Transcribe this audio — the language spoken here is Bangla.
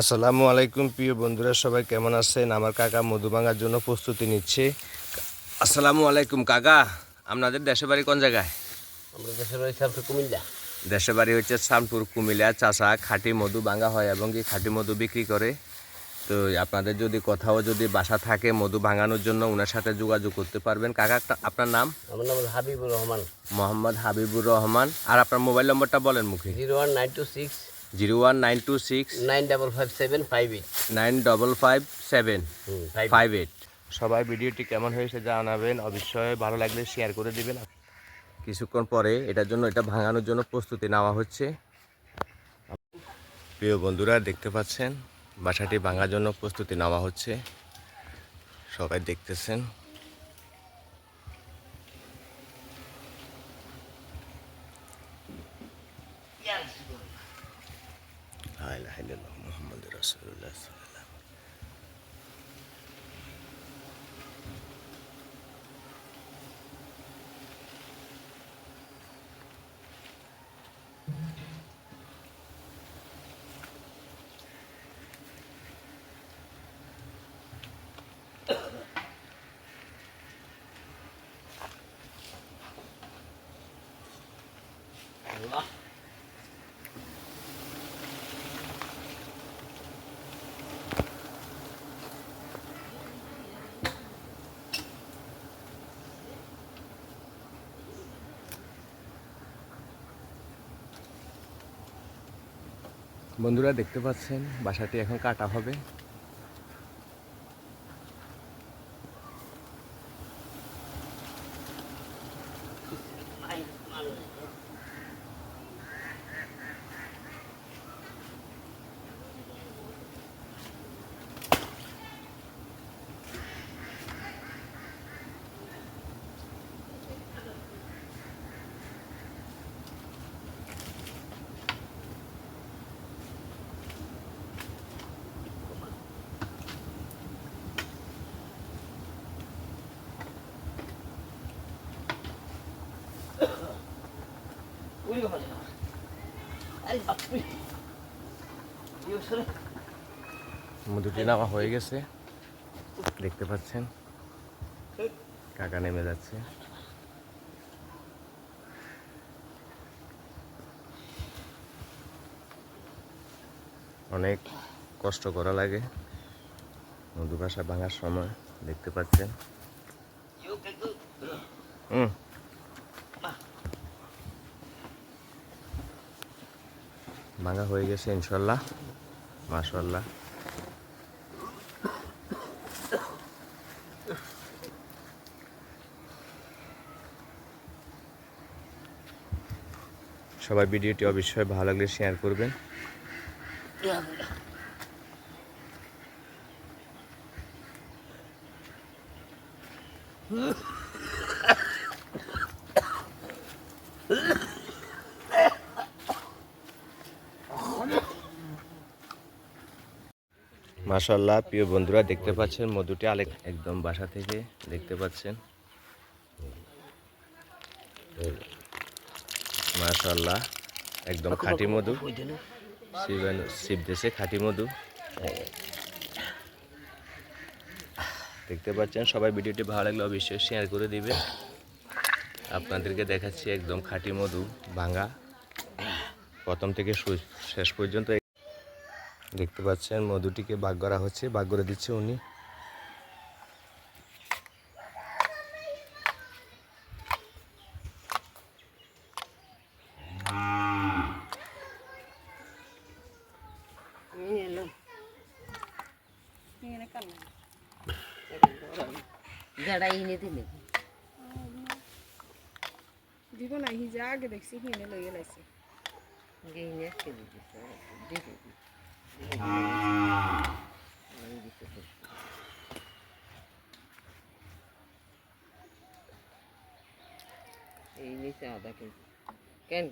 আসসালামু আলাইকুম প্রিয় বন্ধুরা সবাই কেমন আছেন? আমার কাকা মধু ভাঙার জন্য প্রস্তুতি নিচ্ছে। আসসালামু আলাইকুম কাকা। আপনাদের দেশে বাড়ি কোন জায়গায়? আমরা দেশের রয়েছে আপনার কুমিল্লা। দেশে বাড়ি হচ্ছে শামপুর কুমিল্লা চাষা খাঁটি মধু ভাঙা হয় এবং কি খাঁটি মধু বিক্রি করে। তো আপনাদের যদি কোথাও যদি বাসা থাকে মধু ভাঙানোর জন্য ওনার সাথে যোগাযোগ করতে পারবেন। কাকা আপনার নাম? আমার নাম হাবিবুর রহমান। মোহাম্মদ হাবিবুর রহমান। আর আপনার মোবাইল নম্বরটা বলেন মুখে। Zero one nine two six zero one nine two six nine double five seven five eight. Nine double five seven five eight সবাই ভিডিওটি কেমন হয়েছে জানাবেন। অবশ্যই ভালো লাগলে শেয়ার করে দিবেন। কিছুক্ষণ পরে এটার জন্য এটা ভাঙানোর জন্য প্রস্তুতি নেওয়া হচ্ছে। প্রিয় বন্ধুরা দেখতে পাচ্ছেন বাসাটি ভাঙার জন্য প্রস্তুতি নেওয়া হচ্ছে। সবাই দেখতেছেন। إله إلا الله محمد رسول الله বন্ধুরা দেখতে পাচ্ছেন বাসাটি এখন কাটা হবে। মধুটি নামা হয়ে গেছে। দেখতে পাচ্ছেন? কাকা নেমে যাচ্ছে। অনেক কষ্ট করা লাগে মধু বাসা ভাঙার সময় দেখতে পাচ্ছেন? হুম ভাঙা হয়ে গেছে ইনশাল্লাহ। মাশাল্লাহ। সবাই ভিডিওটি অবশ্যই ভালো লাগলে শেয়ার করবেন। মাশাল্লাহ প্রিয় বন্ধুরা, দেখতে পাচ্ছেন মধুটি আলেক একদম বাসা থেকে, দেখতে পাচ্ছেন। মাশাল্লাহ একদম খাঁটি মধু। শিব দেশে খাঁটি মধু। দেখতে পাচ্ছেন, সবাই ভিডিওটি ভালো লাগলে অবশ্যই শেয়ার করে দিবে আপনাদেরকে দেখাচ্ছি একদম খাঁটি মধু, ভাঙা। প্রথম থেকে শেষ পর্যন্ত দেখতে পাচ্ছেন মধুটিকে ভাগ করা হচ্ছে ভাগ করে দিচ্ছে উনি। দিব না হিজা আগে দেখছি হিনে লইয়ে লাইছে। গেইনে কে এই নিচে আধা কেজি কেন?